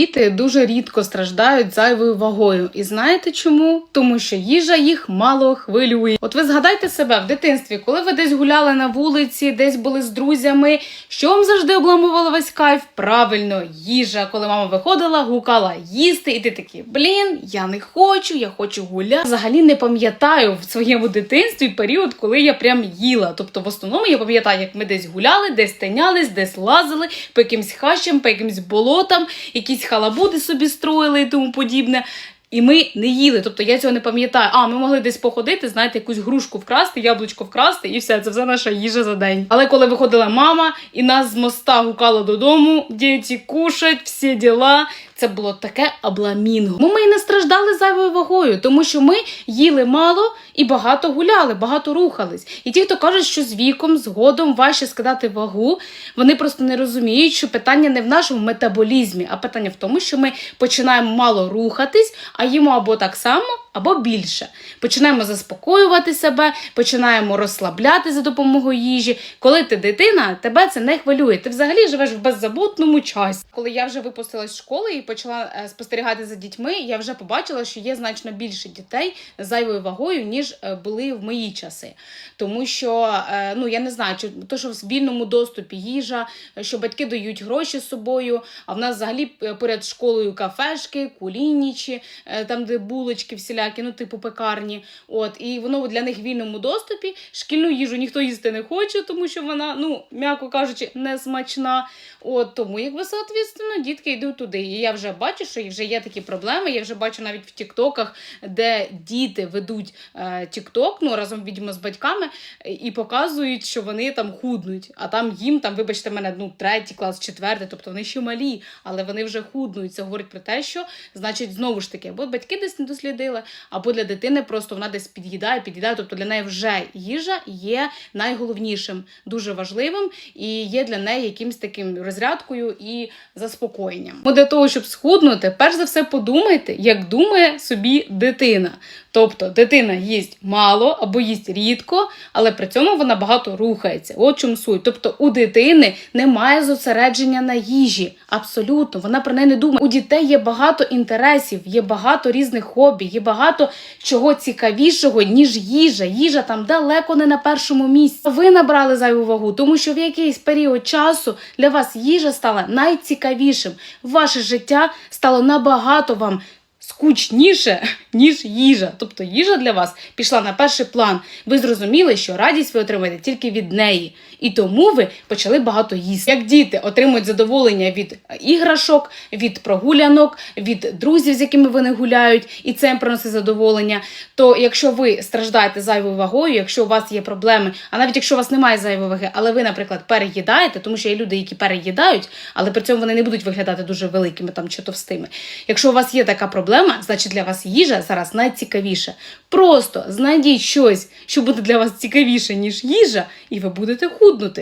Діти дуже рідко страждають зайвою вагою. І знаєте чому? Тому що їжа їх мало хвилює. От ви згадайте себе в дитинстві, коли ви десь гуляли на вулиці, десь були з друзями. Що вам завжди обламувало весь кайф? Правильно, їжа. Коли мама виходила, гукала їсти, і ти такий, блін, я не хочу, я хочу гуляти. Взагалі не пам'ятаю в своєму дитинстві період, коли я прям їла. Тобто, в основному я пам'ятаю, як ми десь гуляли, десь тинялись, десь лазили по якимсь хащам, по якимсь болотам, якісь халабуди собі строїли і тому подібне. І ми не їли. Тобто я цього не пам'ятаю. А ми могли десь походити, знаєте, якусь грушку вкрасти, яблучко вкрасти, і все, це все наша їжа за день. Але коли виходила мама і нас з моста гукала додому, діти кушать, всі діла. Це було таке абламінго. Бо ми не страждали зайвою вагою, тому що ми їли мало і багато гуляли, багато рухались. І ті, хто кажуть, що з віком, згодом важче скидати вагу, вони просто не розуміють, що питання не в нашому метаболізмі, а питання в тому, що ми починаємо мало рухатись, а їмо або так само, або більше. Починаємо заспокоювати себе, починаємо розслабляти за допомогою їжі. Коли ти дитина, тебе це не хвилює. Ти взагалі живеш в беззаботному часі. Коли я вже випустилась з школи і почала е, спостерігати за дітьми, я вже побачила, що є значно більше дітей з зайвою вагою, ніж е, були в мої часи. Тому що, е, ну я не знаю, чи то, що в вільному доступі їжа, що батьки дають гроші з собою, а в нас взагалі поряд школою кафешки, кулінічі, там, де булочки всілякі, ну, типу пекарні. От, і воно для них в вільному доступі. Шкільну їжу ніхто їсти не хоче, тому що вона, ну, м'яко кажучи, не смачна. От, тому, якби, соответственно, дітки йдуть туди. І я вже бачу, що вже є такі проблеми. Я вже бачу навіть в Тіктоках, де діти ведуть е, Тікток, ну, разом, відомо, з батьками, і показують, що вони там худнуть. А там їм, там, вибачте мене, ну, третій клас, четвертий, тобто вони ще малі, але вони вже худнуть. Це говорить про те, що, значить, знову ж таки, або батьки десь не дослідили, або для дитини просто вона десь під'їдає, під'їдає. Тобто для неї вже їжа є найголовнішим, дуже важливим і є для неї якимось таким розрядкою і заспокоєнням. Бо для того, щоб схуднути, перш за все подумайте, як думає собі дитина. Тобто дитина їсть мало або їсть рідко, але при цьому вона багато рухається. От чому суть. Тобто у дитини немає зосередження на їжі. Абсолютно, вона про неї не думає. У дітей є багато інтересів, є багато різних хобі, є багато чого цікавішого, ніж їжа. Їжа там далеко не на першому місці. Ви набрали зайву вагу, тому що в якийсь період часу для вас їжа стала найцікавішим. Ваше життя стало набагато вам скучніше, ніж їжа. Тобто їжа для вас пішла на перший план. Ви зрозуміли, що радість ви отримаєте тільки від неї. І тому ви почали багато їсти. Як діти отримують задоволення від іграшок, від прогулянок, від друзів, з якими вони гуляють, і це їм приносить задоволення. То якщо ви страждаєте зайвою вагою, якщо у вас є проблеми, а навіть якщо у вас немає зайвої ваги, але ви, наприклад, переїдаєте, тому що є люди, які переїдають, але при цьому вони не будуть виглядати дуже великими там чи товстими. Якщо у вас є така проблема, значить для вас їжа зараз найцікавіше. Просто знайдіть щось, що буде для вас цікавіше, ніж їжа, і ви будете худнути.